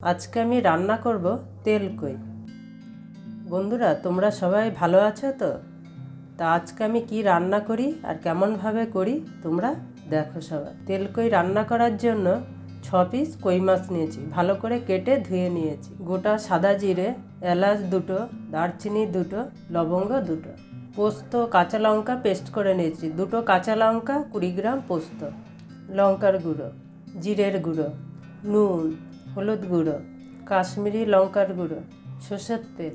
আজকে আমি রান্না করব তেল কই। বন্ধুরা, তোমরা সবাই ভালো আছো তো? তা আজকে আমি কি রান্না করি আর কেমনভাবে করি, তোমরা দেখো সবাই। তেল কই রান্না করার জন্য ছ পিস কই মাছ নিয়েছি। ভালো করে কেটে ধুয়ে নিয়েছি। গোটা সাদা জিরে, এলাচ দুটো, দারচিনি দুটো, লবঙ্গ দুটো। পোস্ত, কাঁচা লঙ্কা পেস্ট করে নিয়েছি। দুটো কাঁচা লঙ্কা কুড়ি গ্রাম পোস্ত। লঙ্কার গুঁড়ো, জিরের গুঁড়ো, নুন হলুদ গুঁড়ো, কাশ্মীরি লঙ্কার গুঁড়ো, সর্ষের তেল।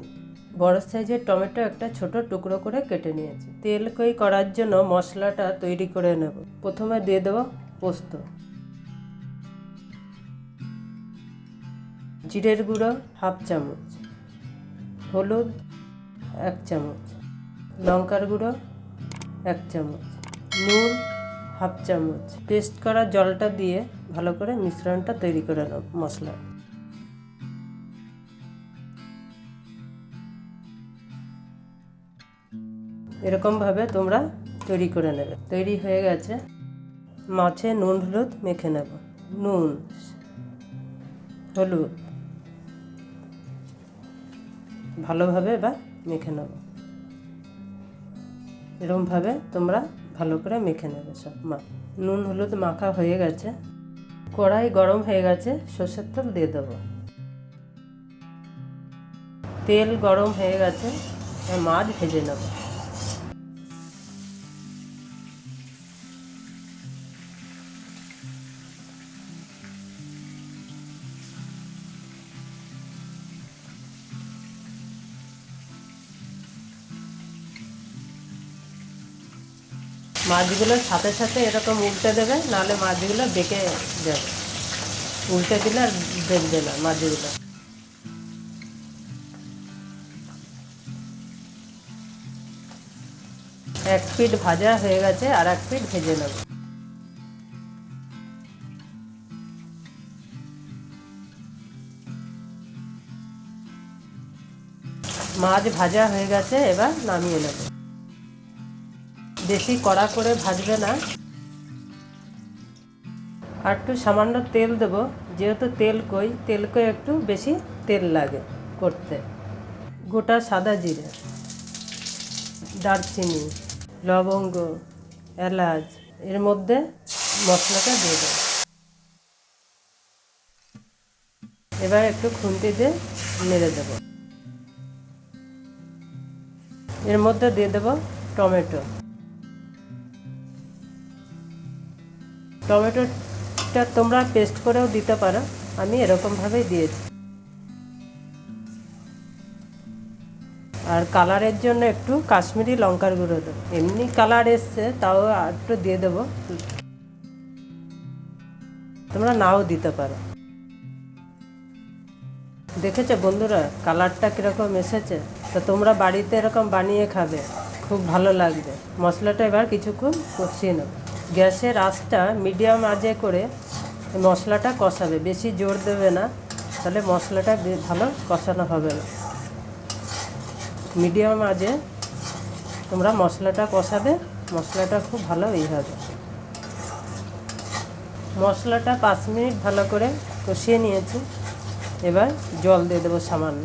বড় সাইজের টমেটো একটা ছোট টুকরো করে কেটে নিয়েছি। তেল কই করার জন্য মশলাটা তৈরি করে নেব। প্রথমে দিয়ে দেবো পোস্ত। জিরের গুঁড়ো হাফ চামচ। হলুদ এক চামচ। লঙ্কার গুঁড়ো এক চামচ। নুন হাফ চামচ। পেস্ট করা জলটা দিয়ে ভালো করে মিশ্রণটা তৈরি করে নেব মশলা। এরকমভাবে তোমরা তৈরি করে নেবে। তৈরি হয়ে গেছে। মাছে নুন, হলুদ মেখে নেব। নুন, হলুদ ভালোভাবে এবার মেখে নেব। এরকমভাবে তোমরা ভালো করে মেখে নেবে সব মা নুন, হলুদ মাখা হয়ে গেছে। কড়াই গরম হয়ে গেছে, সর্ষের তেল দিয়ে দেবো। তেল গরম হয়ে গেছে মাছ ভেজে নেব। মাছগুলোর সাথে সাথে এরকম উল্টে দেবে, নাহলে মাছগুলো বেঁকে যাবে। উল্টে দিলে আর দেখবে না মাছগুলো। এক পিঠ ভাজা হয়ে গেছে, আর এক পিঠ ভেজে নেব। মাছ ভাজা হয়ে গেছে, এবার নামিয়ে নেব। বেশি কড়া করে ভাজবে না। আর একটু সামান্য তেল দেবো, যেহেতু তেল কই তেল কই একটু বেশি তেল লাগে করতে। গোটা সাদা জিরে, দারচিনি, লবঙ্গ, এলাচ, এর মধ্যে মশলাটা দিয়ে দেবো। এবার একটু খুন্তি দিয়ে নেড়ে দেব। এর মধ্যে দিয়ে দেবো টমেটো। টমেটোটা তোমরা পেস্ট করেও দিতে পারো। আমি এরকমভাবেই দিয়েছি। আর কালারের জন্য একটু কাশ্মীরি লঙ্কার গুঁড়ো দেবো। এমনি কালার এসছে, তাও একটু দিয়ে দেবো। তোমরা নাও দিতে পারো। দেখেছ বন্ধুরা, কালারটা কীরকম এসেছে? তো তোমরা বাড়িতে এরকম বানিয়ে খাবে, খুব ভালো লাগবে। মশলাটা এবার কিছুক্ষণ কষিয়ে নেব। গ্যাসের আঁচটা মিডিয়াম আঁচে করে মশলাটা কষাবে, বেশি জোর দেবে না, তাহলে মশলাটা ভালো কষানো হবে না। মিডিয়াম আঁচে তোমরা মশলাটা কষাবে, মশলাটা খুব ভালো এই হবে। মশলাটা পাঁচ মিনিট ভালো করে কষিয়ে নিয়েছি, এবার জল দিয়ে দেবো সামান্য।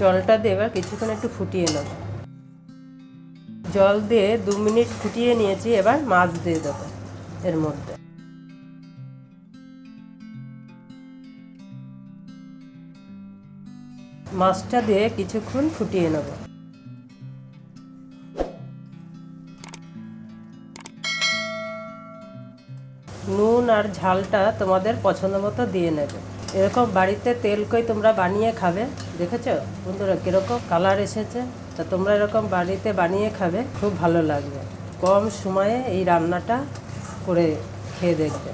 জলটা দিয়ে এবার কিছুক্ষণ একটু ফুটিয়ে নেব। জল দিয়ে দু মিনিট ফুটিয়ে নিয়েছি, এবার মাছ দিয়ে দেবো এর মধ্যে। মাছটা দিয়ে কিছুক্ষণ ফুটিয়ে নেব। নুন আর ঝালটা তোমাদের পছন্দ মতো দিয়ে নেবে। এরকম বাড়িতে তেল কই তোমরা বানিয়ে খাবে, দেখেছ? বন্ধুরা, কীরকম কালার এসেছে। তা তোমরা এরকম বাড়িতে বানিয়ে খাবে, খুব ভালো লাগবে। কম সময়ে এই রান্নাটা করে খেয়ে দেখবে।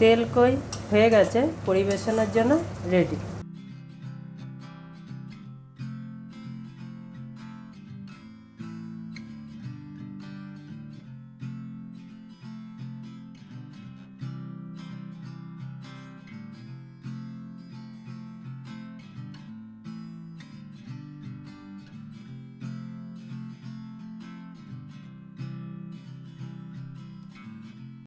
তেল কই হয়ে গেছে, পরিবেশনের জন্য রেডি